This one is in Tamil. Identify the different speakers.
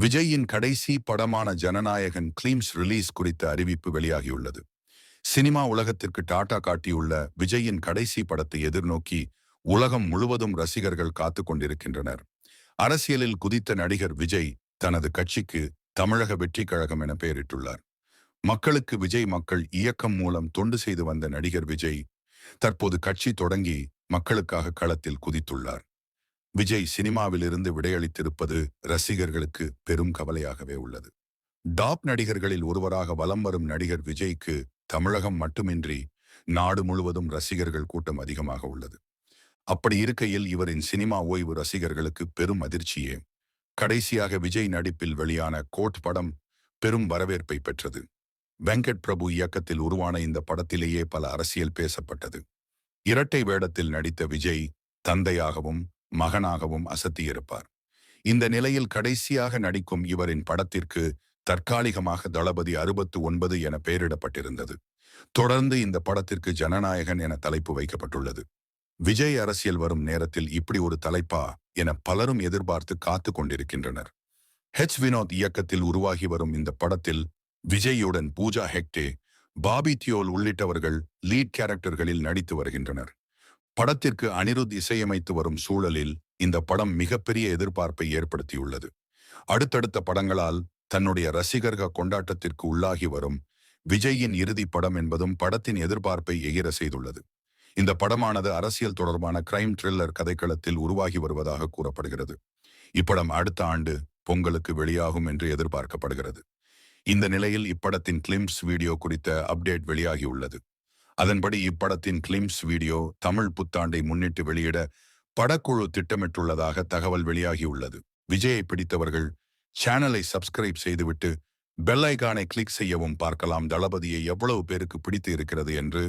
Speaker 1: விஜயின் கடைசி படமான ஜனநாயகன் கிளீம்ஸ் ரிலீஸ் குறித்த அறிவிப்பு வெளியாகியுள்ளது. சினிமா உலகத்திற்கு டாடா காட்டியுள்ள விஜயின் கடைசி படத்தை எதிர்நோக்கி உலகம் முழுவதும் ரசிகர்கள் காத்து கொண்டிருக்கின்றனர். அரசியலில் குதித்த நடிகர் விஜய் தனது கட்சிக்கு தமிழக வெற்றி கழகம் என பெயரிட்டுள்ளார். மக்களுக்கு விஜய் மக்கள் இயக்கம் மூலம் தொண்டு செய்து வந்த நடிகர் விஜய் தற்போது கட்சி தொடங்கி மக்களுக்காக களத்தில் குதித்துள்ளார். விஜய் சினிமாவிலிருந்து விடையளித்திருப்பது ரசிகர்களுக்கு பெரும் கவலையாகவே உள்ளது. டாப் நடிகர்களில் ஒருவராக வலம் வரும் நடிகர் விஜய்க்கு தமிழகம் மட்டுமின்றி நாடு முழுவதும் ரசிகர்கள் கூட்டம் அதிகமாக உள்ளது. அப்படி இருக்கையில் இவரின் சினிமா ஓய்வு ரசிகர்களுக்கு பெரும் அதிர்ச்சியே. கடைசியாக விஜய் நடிப்பில் வெளியான கோட் படம் பெரும் வரவேற்பை பெற்றது. வெங்கட் பிரபு இயக்கத்தில் உருவான இந்த படத்திலேயே பல அரசியல் பேசப்பட்டது. இரட்டை வேடத்தில் நடித்த விஜய் தந்தையாகவும் மகனாகவும் அசத்தியிருப்பார். இந்த நிலையில் கடைசியாக நடிக்கும் இவரின் படத்திற்கு தற்காலிகமாக தளபதி அறுபத்து ஒன்பது என பெயரிடப்பட்டிருந்தது. தொடர்ந்து இந்த படத்திற்கு ஜனநாயகன் என தலைப்பு வைக்கப்பட்டுள்ளது. விஜய் அரசியல் வரும் நேரத்தில் இப்படி ஒரு தலைப்பா என பலரும் எதிர்பார்த்து காத்து கொண்டிருக்கின்றனர். ஹெச் வினோத் இயக்கத்தில் உருவாகி வரும் இந்த படத்தில் விஜயுடன் பூஜா ஹெக்டே பாபி தியோல் உள்ளிட்டவர்கள் லீட் கேரக்டர்களில் நடித்து வருகின்றனர். படத்திற்கு அனிருத் இசையமைத்து வரும் சூழலில் இந்த படம் மிகப்பெரிய எதிர்பார்ப்பை ஏற்படுத்தியுள்ளது. அடுத்தடுத்த படங்களால் தன்னுடைய ரசிகர்க கொண்டாட்டத்திற்கு உள்ளாகி வரும் விஜயின் இறுதி படம் என்பதும் படத்தின் எதிர்பார்ப்பை எகிர செய்துள்ளது. இந்த படமானது அரசியல் தொடர்பான கிரைம் த்ரில்லர் கதைக்களத்தில் உருவாகி வருவதாக கூறப்படுகிறது. இப்படம் அடுத்த ஆண்டு பொங்கலுக்கு வெளியாகும் என்று எதிர்பார்க்கப்படுகிறது. இந்த நிலையில் இப்படத்தின் கிளிம்ஸ் வீடியோ குறித்த அப்டேட் வெளியாகியுள்ளது. அதன்படி இப்படத்தின் கிளிம்ஸ் வீடியோ தமிழ் புத்தாண்டை முன்னிட்டு வெளியிட படக்குழு திட்டமிட்டுள்ளதாக தகவல் வெளியாகியுள்ளது. விஜயை பிடித்தவர்கள் சேனலை சப்ஸ்கிரைப் செய்துவிட்டு பெல் ஐகானை கிளிக் செய்யவும் பார்க்கலாம். தளபதியை எவ்வளவு பேருக்கு பிடித்து இருக்கிறது என்று